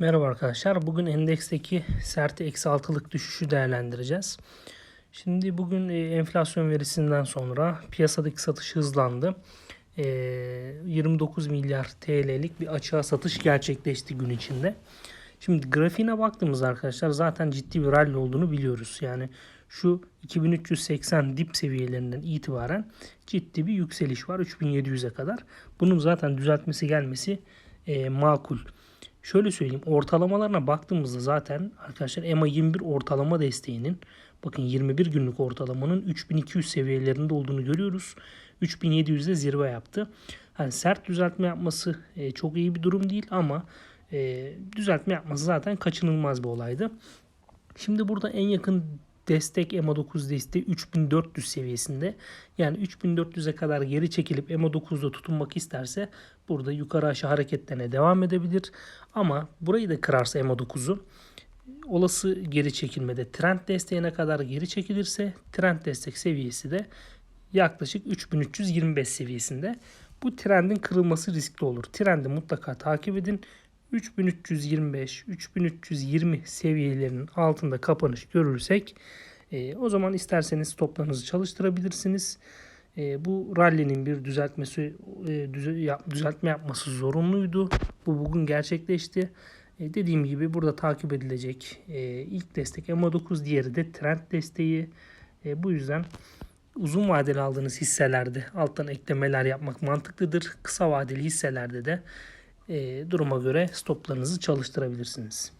Merhaba arkadaşlar. Bugün endeksteki sert eksi altılık düşüşü değerlendireceğiz. Şimdi bugün e, enflasyon verisinden sonra piyasadaki satış hızlandı. E, 29 milyar TL'lik bir açığa satış gerçekleşti gün içinde. Şimdi grafiğine baktığımızda arkadaşlar zaten ciddi bir rally olduğunu biliyoruz. Yani şu 2380 dip seviyelerinden itibaren ciddi bir yükseliş var 3700'e kadar. Bunun zaten düzeltmesi gelmesi e, makul. Şöyle söyleyeyim ortalamalarına baktığımızda zaten arkadaşlar EMA 21 ortalama desteğinin bakın 21 günlük ortalamanın 3200 seviyelerinde olduğunu görüyoruz. 3700'de zirve yaptı. Hani sert düzeltme yapması e, çok iyi bir durum değil ama e, düzeltme yapması zaten kaçınılmaz bir olaydı. Şimdi burada en yakın destek EMA 9 desteği 3400 seviyesinde. Yani 3400'e kadar geri çekilip EMA 9'da tutunmak isterse burada yukarı aşağı hareketlerine devam edebilir. Ama burayı da kırarsa EMA 9'u olası geri çekilmede trend desteğine kadar geri çekilirse trend destek seviyesi de yaklaşık 3325 seviyesinde. Bu trendin kırılması riskli olur. Trendi mutlaka takip edin. 3325, 3320 seviyelerinin altında kapanış görürsek e, o zaman isterseniz stoplarınızı çalıştırabilirsiniz. E, bu rally'nin bir düzeltmesi e, düze, yap, düzeltme yapması zorunluydu. Bu bugün gerçekleşti. E, dediğim gibi burada takip edilecek e, ilk destek MA9 diğeri de trend desteği. E, bu yüzden uzun vadeli aldığınız hisselerde alttan eklemeler yapmak mantıklıdır. Kısa vadeli hisselerde de e, duruma göre stoplarınızı çalıştırabilirsiniz.